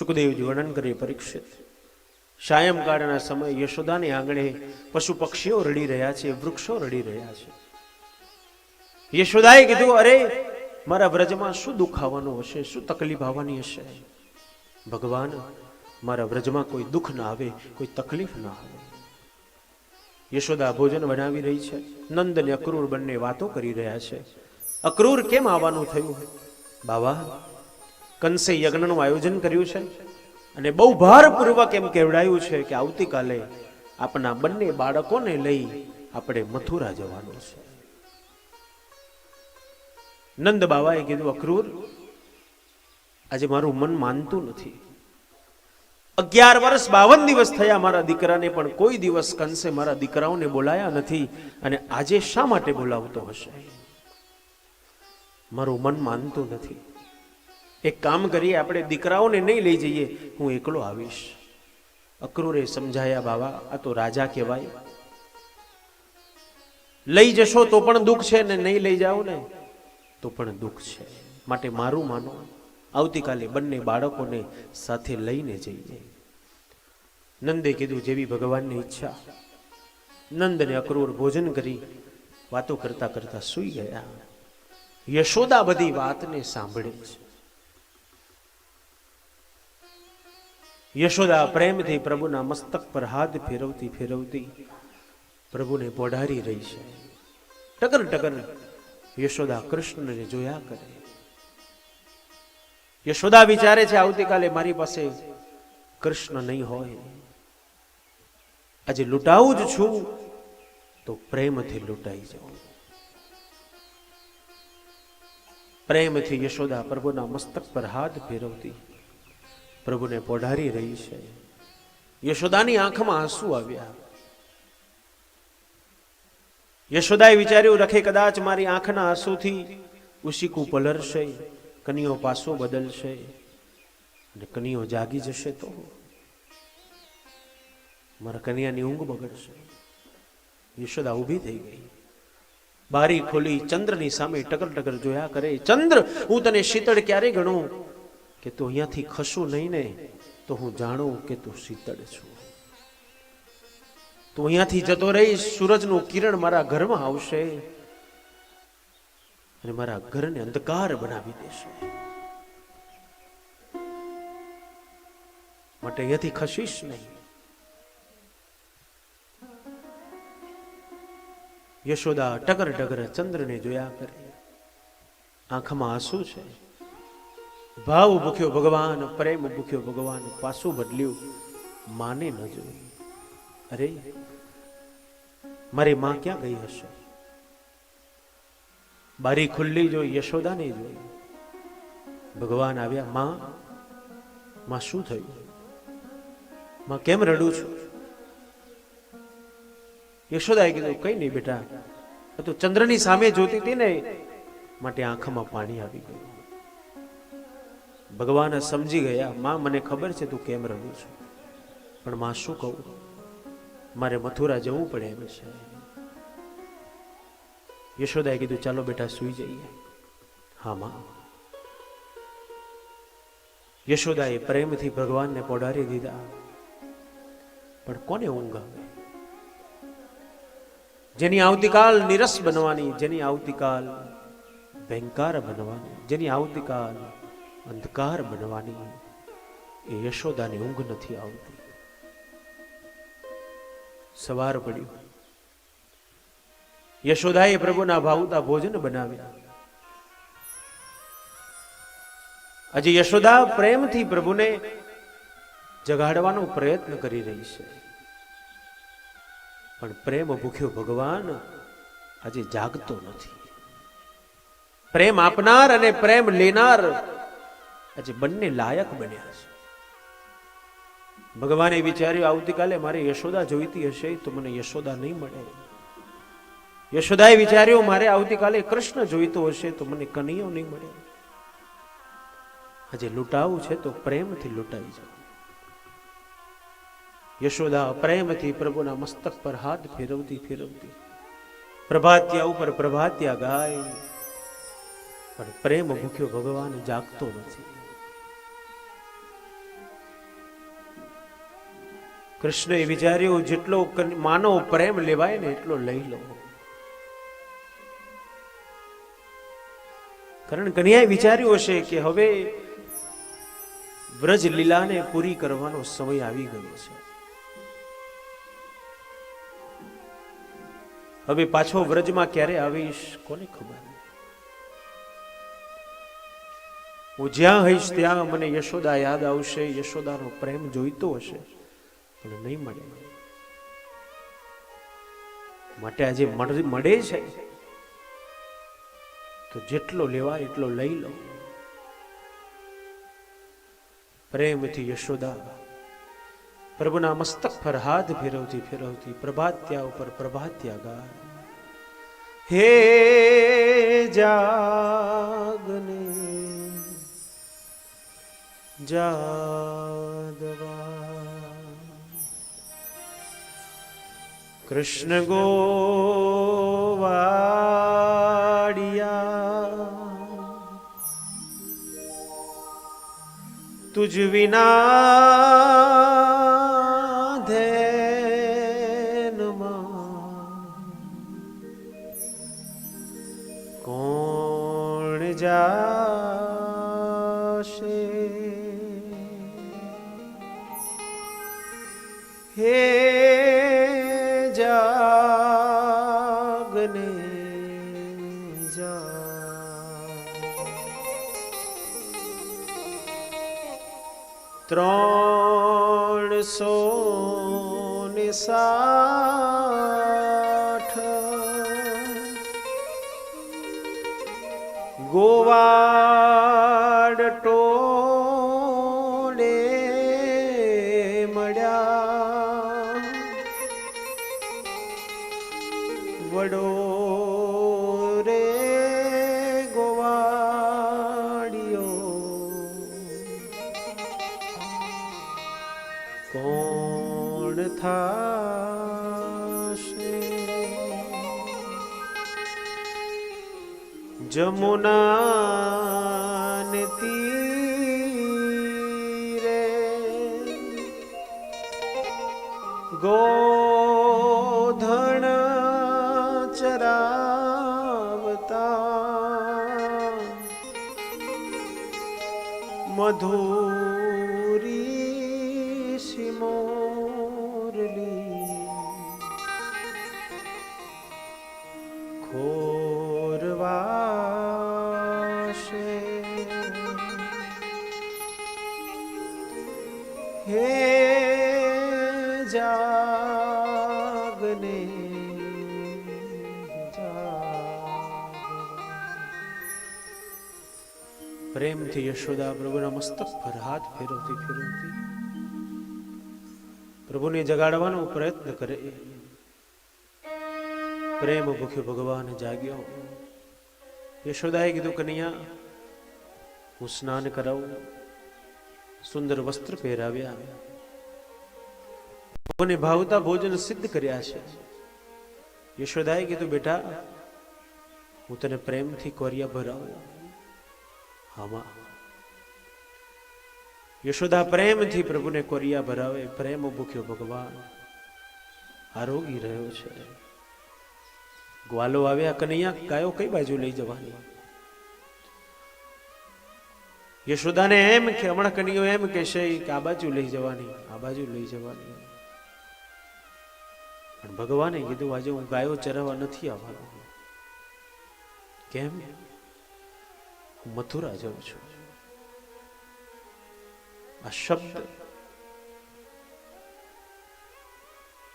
સુખદેવજી વર્ણન કરી પરીક્ષિત. સાયંકાળના સમયે યશોદાની આંગણે પશુ પક્ષીઓ રડી રહ્યા છે, વૃક્ષો રડી રહ્યા છે. યશોદાએ કીધું, અરે, મારા વ્રજમાં શું દુઃખ હશે? શું તકલીફ આવવાની હશે? ભગવાન, મારા વ્રજમાં કોઈ દુઃખ ના આવે, કોઈ તકલીફ ના આવે. યશોદા ભોજન બનાવી રહી છે. નંદ અને અક્રૂર બંને વાતો કરી રહ્યા છે. અક્રૂર, કેમ આવવાનું થયું? બાબા કંસે યજ્ઞનું આયોજન કર્યું છે અને બહુ ભારપૂર્વક એમ કહેવડાયું છે કે આવતીકાલે આપના બંને બાળકોને લઈ આપણે મથુરા જવાનું છે. નંદ બાબાએ કીધું, અક્રૂર, આજે મારું મન માનતું નથી. અગિયાર વર્ષ બાવન દિવસ થયા મારા દીકરાને પણ કોઈ દિવસ કંસે મારા દીકરાઓને બોલાયા નથી અને આજે શા માટે બોલાવતો હશે? મારું મન માનતું નથી. એક કામ કરીએ, આપણે દીકરાઓને નહીં લઈ જઈએ, હું એકલો આવીશ. અક્રૂરે સમજાયા, બાવા, આ તો રાજા કહેવાય. લઈ જશો તો પણ દુઃખ છે ને નહીં લઈ જાઓ ને, તો પણ દુઃખ છે. માટે મારું માનો, આવતીકાલે બંને બાળકોને સાથે લઈને જઈએ. નંદે કીધું, જેવી ભગવાનની ઈચ્છા. નંદ અને અક્રૂર ભોજન કરી, વાતો કરતા કરતા સૂઈ ગયા. યશોદા બધી વાતને સાંભળે છે. યશોદા પ્રેમથી પ્રભુના મસ્તક પર હાથ ફેરવતી ફેરવતી પ્રભુને પોઢારી રહી છે. ટકર ટકર યશોદા કૃષ્ણને જોયા કરે. યશોદા વિચારે છે, આવતીકાલે મારી પાસે કૃષ્ણ નહીં હોય. આજે લૂંટાવું જ છું, તો પ્રેમથી લૂંટાઈ જાઉં. પ્રેમથી યશોદા પ્રભુના મસ્તક પર હાથ ફેરવતી પ્રભુને પોઢારી રહી છે. યશોદાની આંખમાં આંસુ આવ્યા. યશોદાએ વિચાર્યું, રખે કદાચ મારી આંખના આંસુથી ઉશીકું પલરશે કનિયો પાસો બદલશે અને કનિયો જાગી જશે તો મારા કન્યાની ઊંઘ બગડશે. યશોદા ઊભી થઈ ગઈ. બારી ખોલી ચંદ્રની સામે ટકર ટકર જોયા કરે, ચંદ્ર, હું તને શીતળ ક્યારે ગણું? કે તું અહીંયાથી ખસું નહીં ને, તો હું જાણું કે તું શીતળ છું. તું અહીંયાથી જતો રહીશ સૂરજનું કિરણ મારા ઘરમાં આવશે અને મારા ઘરને અંધકાર બનાવી દેશે. માટે અહીંયાથી ખસીશ નહીં. યશોદા ટગર ટગર ચંદ્રને જોયા કરે. આંખમાં આંસુ છે. ભાવ ભૂખ્યો ભગવાન, પ્રેમ ભૂખ્યો ભગવાન પાછું બદલ્યું, માને ન જોયું. અરે, મારી માં ક્યાં ગઈ હશે? બારી ખુલ્લી જોઈ, યશોદાને જોઈ. ભગવાન આવ્યા, માં માં શું થયું? માં કેમ રડું છું? યશોદાએ કીધું, કઈ નહીં બેટા તો ચંદ્રની સામે જોતી હતી ને, માટે આંખમાં પાણી આવી ગયું. ભગવાન સમજી ગયા, માં, મને ખબર છે તું કેમ રડું છું? પણ માં, શું કહું? મારે મથુરા જવું પડે એમ છે. યશોદાએ કીધું, ચાલો બેટા, સુઈ જઈએ. હા, માં. યશોદાએ પ્રેમથી ભગવાનને પોડારી દીધા. પણ કોને ઊંઘ આવે જેની આવતીકાલ નિરસ બનવાની, જેની આવતીકાલ ભયંકાર બનવાની, જેની આવતીકાલ અંધકાર બનવાની એ યશોદાની ઊંઘ નથી આવતી. સવાર પડ્યું યશોદાએ પ્રભુના ભાવતા ભોજન બનાવ્યા. આજે યશોદા પ્રેમથી પ્રભુને જગાડવાનો પ્રયત્ન કરી રહી છે. પણ પ્રેમ ભૂખ્યો ભગવાન આજે જાગતો નથી. પ્રેમ આપનાર અને પ્રેમ લેનાર આજે બંને લાયક બન્યા છે. ભગવાને વિચાર્યું, આવતીકાલે મારે યશોદા જોઈતી હશે, તો મને યશોદા નહીં મળે. યશોદાએ વિચાર્યું, મારે આવતીકાલે કૃષ્ણ જોઈતો હશે, તો મને કનૈયો નહીં મળે. આજે લૂંટાવું છે, તો પ્રેમથી લૂંટાઈ જાવ યશોદા પ્રેમથી પ્રભુના મસ્તક પર હાથ ફેરવતી ફેરવતી, પ્રભાત્યા ઉપર પ્રભાત્યા ગાય. પણ પ્રેમ ભૂખ્યો ભગવાન જાગતો નથી. કૃષ્ણએ વિચાર્યું, જેટલો માનવ પ્રેમ લેવાય ને એટલો લઈ લો. કારણ કન્યાએ વિચાર્યું હશે કે હવે વ્રજ લીલાને પૂરી કરવાનો સમય આવી ગયો છે. હવે પાછો વ્રજમાં ક્યારે આવીશ, કોને ખબર? હું જ્યાં હઈશ ત્યાં મને યશોદા યાદ આવશે, યશોદાનો પ્રેમ જોઈતો હશે. પણ નહીં મળે. માટે આજે મળે છે. તો જેટલો લેવાય એટલો લઈ લો. પ્રેમથી યશોદા, પ્રભુના મસ્તક પર હાથ ફેરવતી ફેરવતી પ્રભાત્યા ઉપર પ્રભાત્યા ગાય. હે જાગને, જાદવા કૃષ્ણ ગોવાડિયા તુજ વિના કોણ જાશે? હે ત્રણસો ને સાઠ. ગોવાડ ટોળે કોણ થાશે? જમુના ને તીરે ગોધણ ચરાવતા મધુરી સિમોરલી ખોરવાશે હે જાગને પ્રેમથી યશોદા પ્રભુના મસ્તક પર હાથ ફેરવતી ફેરવતી પ્રભુને જગાડવાનો પ્રયત્ન કરે. પ્રેમ ભૂખ્યો ભગવાન જાગ્યો. યશોદાએ કીધું, કનૈયા, હું સ્નાન કરાવું. સુંદર વસ્ત્ર પહેરાવ્યા. મને ભાવતા ભોજન સિદ્ધ કર્યા છે. યશોદાએ કીધું, બેટા, હું તને પ્રેમથી કોરિયા ભરાવું. આમાં યશોદા પ્રેમથી પ્રભુને કોરિયા ભરાવે, પ્રેમ ભૂખ્યો ભગવાન. આરોગી રહ્યો છે. ગ્વાલો આવ્યા, કનૈયા ગાયો કઈ બાજુ લઈ જવાની? યશોદાને એમ કે, હમણાં કનૈયો એમ કહેશે કે આ બાજુ લઈ જવાની, આ બાજુ લઈ જવાની. પણ ભગવાને કીધું, આજે હું ગાયો ચરાવવા નથી આવવાનો. કેમ? હું મથુરા જાઉં છું. આ શબ્દ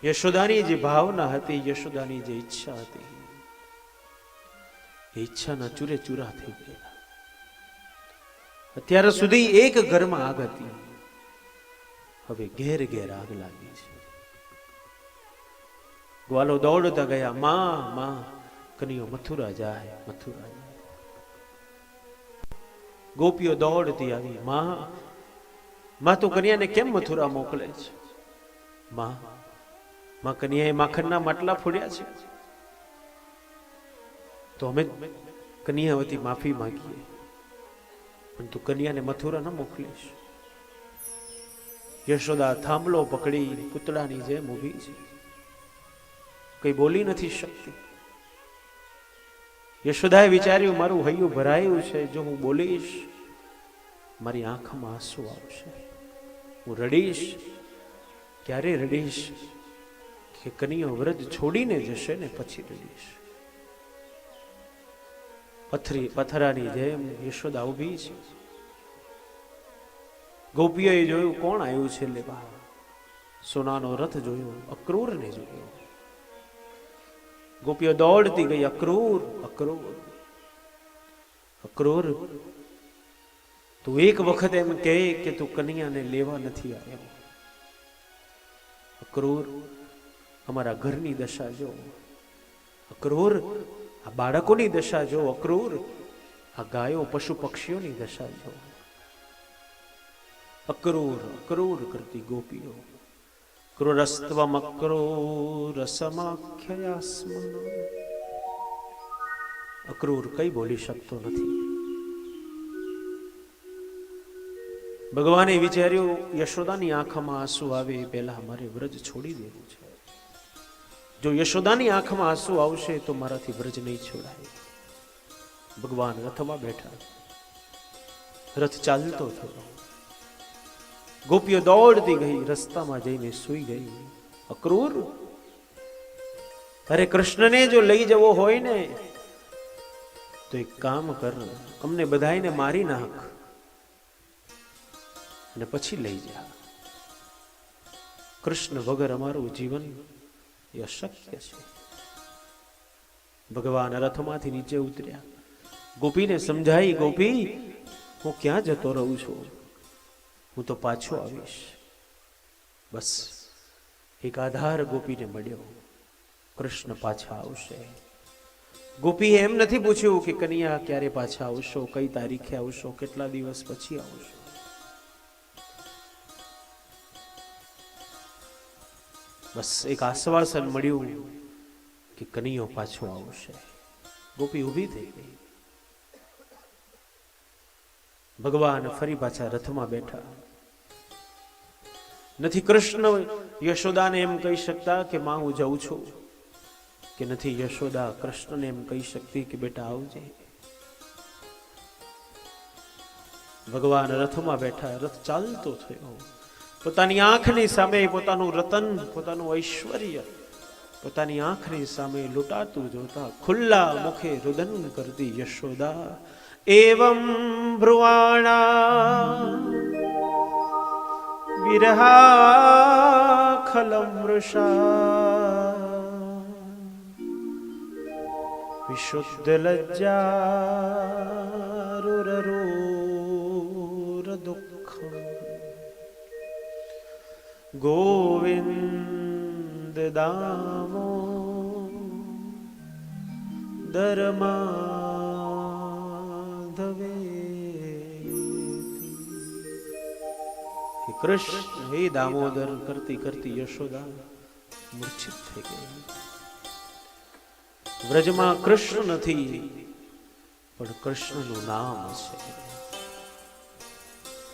યશોદાની જે ભાવના હતી, યશોદાની જે ઈચ્છા હતી, એ ઈચ્છાના ચૂરે ચૂરા થઈ ગયા અત્યાર સુધી એક ઘરમાં આગ હતી. હવે ઘેર ઘેર આગ લાગી છે. ગ્વાલો દોડતા ગયા, માં માં, કનિયો મથુરા જાય મથુરા જાય. ગોપીઓ દોડતી આવી, માં માં તું કન્યાને કેમ મથુરા મોકલે છે? માં માં કન્યાએ માખણના માટલા ફોડ્યા છે? તો અમે કન્યા વતી માફી માંગીએ. પણ તું કન્યાને મથુરા ન મોકલીશ. યશોદા થાંભલો પકડી પૂતળાની જેમ ઊભી છે. કઈ બોલી નથી શકતી. યશોદાએ વિચાર્યું, મારું હૈયું ભરાયું છે, જો હું બોલીશ, મારી આંખમાં આંસુ આવશે. હું રડીશ? ક્યારે રડીશ? કે કનિયો વ્રજ છોડીને જશે ને પછી રડીશ? પથરી પથરાની જેમ યશોદા ઊભી છે. ગોપીઓએ જોયું કોણ આવ્યું છે લેવા સોનાનો રથ જોયો, અક્રૂરને જોયો. ગોપીઓ દોડતી ગઈ, અક્રૂર અક્રૂર. અક્રૂર તું એક વખત એમ કહે કે તું કન્યાને લેવા નથી આવ્યો. અક્રૂર, અમારા ઘરની દશા જો. અક્રૂર, આ બાળકોની દશા જો. અક્રૂર, આ ગાયો પશુ પક્ષીઓની દશા જો. અક્રૂર અક્રૂર કરતી ગોપીઓ. ક્રૂરસ્ત્વમ અક્રૂરસમાખ્યયાસ્મ અક્રૂર કઈ બોલી શકતો નથી. ભગવાને વિચાર્યું, યશોદાની આંખમાં આંસુ આવે એ પહેલા મારે વ્રજ છોડી દેવું છે. જો યશોદાની આંખમાં આંસુ આવશે, તો મારાથી વ્રજ નહીં છોડાય. ભગવાન રથમાં બેઠા. રથ ચાલતો થયો. ગોપીઓ દોડતી ગઈ, રસ્તામાં જઈને સૂઈ ગઈ. અક્રૂર, અરે કૃષ્ણને જો લઈ જવો હોય ને, તો એક કામ કર. અમને બધાને મારી નાખ. અને પછી લઈ જા. કૃષ્ણ વગર અમારું જીવન એ અશક્ય છે. ભગવાન રથમાંથી નીચે ઉતર્યા. ગોપીને સમજાઈ, ગોપી, હું ક્યાં જતો રહું છું? હું તો પાછો આવીશ. બસ, એક આધાર ગોપીને મળ્યો. કૃષ્ણ પાછા આવશે. ગોપીએ એમ નથી પૂછ્યું કે કન્યા ક્યારે પાછા આવશો, કઈ તારીખે આવશો, કેટલા દિવસ પછી આવશો. બસ એક આશ્વાસન મળ્યું કે કનૈયો પાછો આવશે. ગોપી ઊભી થઈ ગઈ. ભગવાન ફરી પાછા રથમાં બેઠા. નથી કૃષ્ણ યશોદાને એમ કહી શકતા કે માં, હું જઉં છું. કે નથી યશોદા કૃષ્ણને એમ કહી શકતી કે બેટા આવજે. ભગવાન રથમાં બેઠા, રથ ચાલતો થયો. પોતાની આંખની સામે પોતાનું રતન પોતાનું ઐશ્વર્ય પોતાની આંખની સામે લૂંટાતું જોતા ખુલ્લા મુખે રુદન કરતી યશોદા એવમ બ્રુવાણા વિરહાખલમ વૃષા વિશુદ્ધ લજ્જારુરરૂર ગોવિંદ દામો દરમાધવે કૃષ્ણ, હે દામોદર, કરતી કરતી યશોદા, મૂર્છિત થઈ ગઈ. વ્રજમાં કૃષ્ણ નથી, પણ કૃષ્ણનું નામ છે.